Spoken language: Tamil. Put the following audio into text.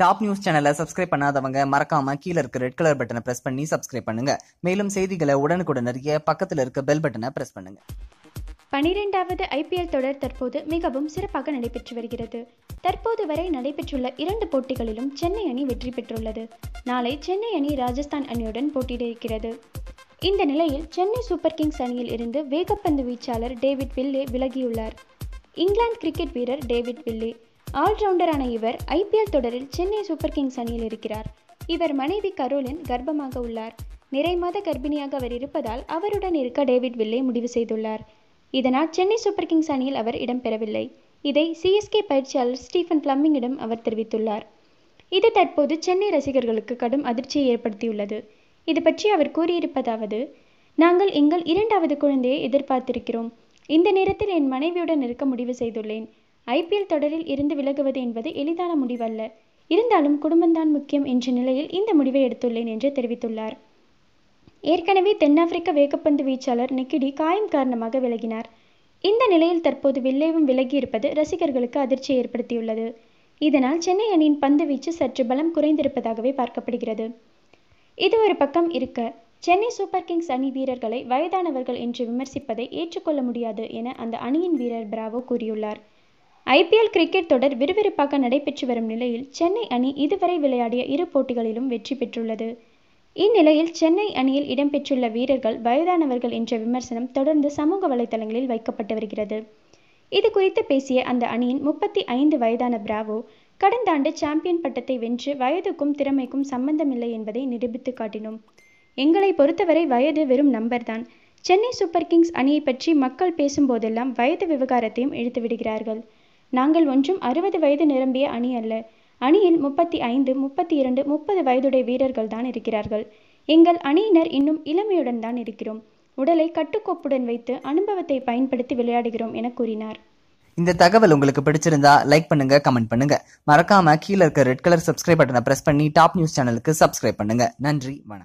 டாப் நியூஸ் சேனலை சப்ஸ்கிரைப் பண்ணாதவங்க மறக்காம கீழ இருக்க ரெட் கலர் பட்டனை பிரஸ் பண்ணி சப்ஸ்கிரைப் பண்ணுங்க. மேலும் செய்திகளை உடனுக்குடன் அறிய பக்கத்துல இருக்க பெல் பட்டனை பிரஸ் பண்ணுங்க. பனிரெண்டாவது ஐபிஎல் தொடர் தற்போது மிகவும் சிறப்பாக நடைபெற்று வருகிறது. தற்போது வரை நடைபெற்றுள்ள இரண்டு போட்டிகளிலும் சென்னை அணி வெற்றி பெற்றுள்ளது. நாளை சென்னை அணி ராஜஸ்தான் அணியுடன் போட்டியிட இருக்கிறது இந்த நிலையில் சென்னை சூப்பர் கிங்ஸ் அணியில் இருந்து வேகப்பந்து வீச்சாளர் டேவிட் வில்லே விலகியுள்ளார். இங்கிலாந்து கிரிக்கெட் வீரர் டேவிட் வில்லே ஆல்ரவுண்டரான இவர் ஐபிஎல் தொடரில் சென்னை சூப்பர் கிங்ஸ் அணியில் இருக்கிறார். இவர் மனைவி கரோலின் கர்ப்பமாக உள்ளார். நிறை மாத கர்ப்பிணியாக அவர் இருப்பதால் அவருடன் இருக்க டேவிட் வில்லே முடிவு செய்துள்ளார். இதனால் சென்னை சூப்பர் கிங்ஸ் அணியில் அவர் இடம்பெறவில்லை இதை சிஎஸ்கே பயிற்சியாளர் ஸ்டீஃபன் பிளம்மிங்கிடம் அவர் தெரிவித்துள்ளார். இது தற்போது சென்னை ரசிகர்களுக்கு கடும் அதிர்ச்சியை ஏற்படுத்தியுள்ளது. இது பற்றி அவர் கூறியிருப்பதாவது நாங்கள் எங்கள் இரண்டாவது குழந்தையை எதிர்பார்த்திருக்கிறோம். இந்த நேரத்தில் என் மனைவியுடன் இருக்க முடிவு செய்துள்ளேன். ஐபிஎல் தொடரில் இருந்து விலகுவது என்பது எளிதான முடிவல்ல. இருந்தாலும் குடும்பம்தான் முக்கியம் என்ற நிலையில் இந்த முடிவை எடுத்துள்ளேன் என்று தெரிவித்துள்ளார். ஏற்கனவே தென்னாப்பிரிக்க வேகப்பந்து வீச்சாளர் நெக்கிடி காயம் காரணமாக விலகினார். இந்த நிலையில் தற்போது வில்லேவும் விலகியிருப்பது ரசிகர்களுக்கு அதிர்ச்சியை ஏற்படுத்தியுள்ளது. இதனால் சென்னை அணியின் பந்து வீச்சு சற்று பலம் குறைந்திருப்பதாகவே பார்க்கப்படுகிறது. இது ஒரு பக்கம் இருக்க சென்னை சூப்பர் கிங்ஸ் அணி வீரர்களை வயதானவர்கள் என்று விமர்சிப்பதை ஏற்றுக்கொள்ள முடியாது என அந்த அணியின் வீரர் பிராவோ கூறியுள்ளார். ஐபிஎல் கிரிக்கெட் தொடர் விறுவிறுப்பாக நடைபெற்று வரும் நிலையில் சென்னை அணி இதுவரை விளையாடிய இரு போட்டிகளிலும் வெற்றி பெற்றுள்ளது. இந்நிலையில் சென்னை அணியில் இடம்பெற்றுள்ள வீரர்கள் வயதானவர்கள் என்ற விமர்சனம் தொடர்ந்து சமூக வலைதளங்களில் வைக்கப்பட்டு வருகிறது. இது குறித்து பேசிய அந்த அணியின் முப்பத்தி ஐந்து வயதான பிராவோ கடந்த ஆண்டு சாம்பியன் பட்டத்தை வென்று வயதுக்கும் திறமைக்கும் சம்பந்தமில்லை என்பதை நிரூபித்து காட்டினோம். எங்களை பொறுத்தவரை வயது வெறும் நம்பர்தான் சென்னை சூப்பர் கிங்ஸ் அணியை பற்றி மக்கள் பேசும்போதெல்லாம் வயது விவகாரத்தையும் இழுத்து விடுகிறார்கள். நாங்கள் ஒன்றும் அறுபது வயது நிரம்பிய அணி அல்ல. அணியில் முப்பத்தி ஐந்து முப்பத்தி இரண்டு முப்பது வயதுடைய வீரர்கள் தான் இருக்கிறார்கள். எங்கள் அணியினர் இன்னும் இளமையுடன் தான் இருக்கிறோம். உடலை கட்டுக்கோப்புடன் வைத்து அனுபவத்தை பயன்படுத்தி விளையாடுகிறோம் என கூறினார். இந்த தகவல் உங்களுக்கு பிடிச்சிருந்தா லைக் பண்ணுங்க கமெண்ட் பண்ணுங்க. மறக்காம கீழே இருக்க ரெட் கலர் சப்ஸ்கிரைப் பட்டனை பிரஸ் பண்ணி டாப் நியூஸ் சேனலுக்கு சப்ஸ்கிரைப் பண்ணுங்க. நன்றி வணக்கம்.